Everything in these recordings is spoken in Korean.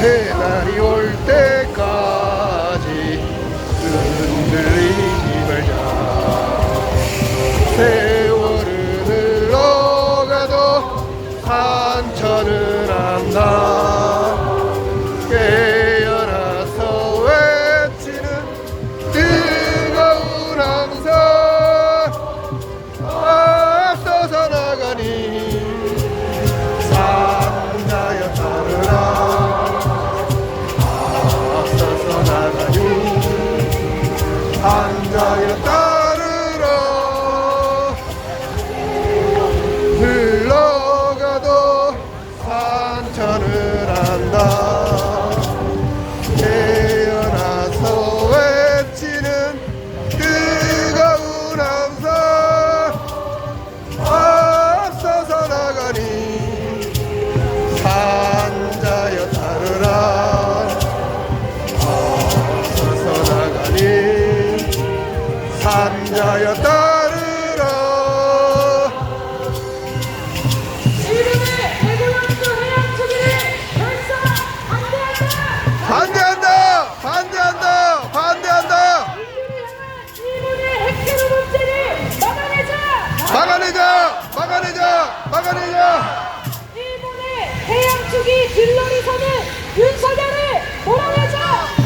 새날이 올 때까지 흔들리지 말자 세월은 흘러가도 한천은 안다. under your thumb. 산자여 따르라 지금의 대구원수 해양 초기를 결사 반대한다. 반대한다! 반대한다! 반대한다! 인류를 향한 일본의 핵테러 문제를 막아내자. 막아내자! 막아내자! 막아내자! 일본의 해양 초기 들러리선은 윤석열을 몰아내자.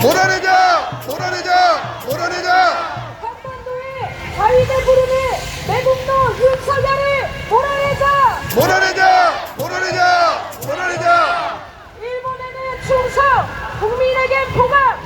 몰아내자! 몰아내자. 몰아내자! 국민에게 보강!